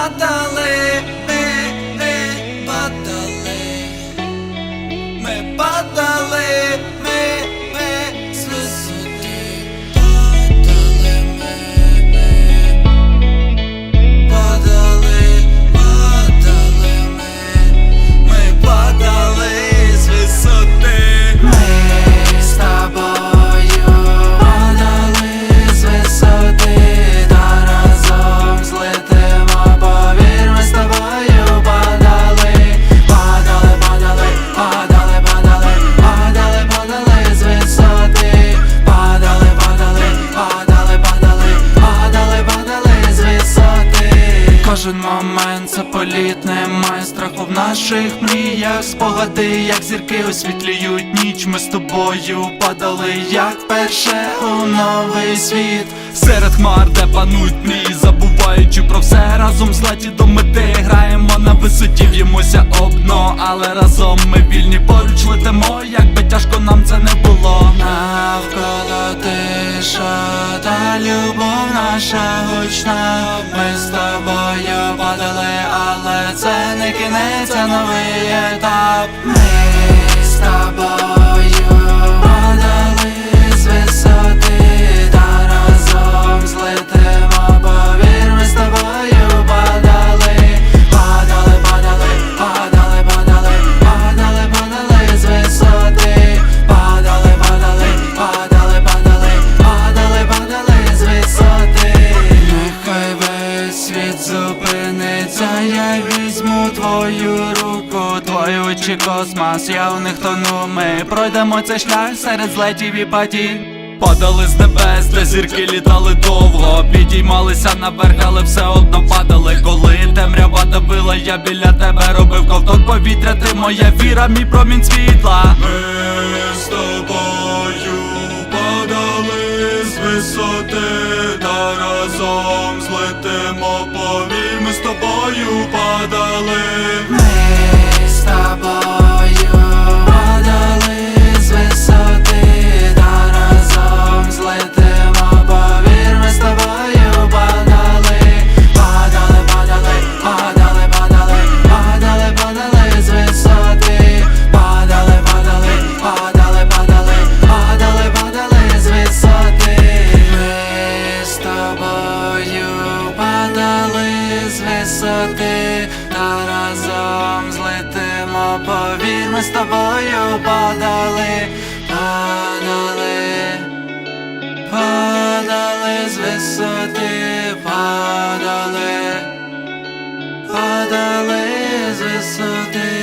падали, ми, ми падали, ми падали, момент це політ, немає страху в наших мріях. Спогади, як зірки освітлюють ніч. Ми з тобою падали, як перше у новий світ. Серед хмар, де панують мрії, забуваючи про все разом злеті до мети. Граємо на висоті, в'ємося об дно, але разом ми вільні поруч летимо, як би тяжко нам це не було. Навколо тиша та любов наша гучна. Ми з тобою падали, але це не кінець, а новий етап. Ми світ зупиниться, я візьму твою руку, твої очі космос, я у них тону. Ми пройдемо цей шлях серед злетів і падінь. Падали з небес, де зірки літали довго, підіймалися наверх, але все одно падали. Коли темрява давила, я біля тебе робив ковток повітря, ти моя віра, мій промінь світла. Ми з тобою падали з висоти, та повій, ми з тобою падали. Ми з тобою з висоти, та разом злетимо, повір, ми з тобою падали, падали, падали з висоти, падали, падали з висоти.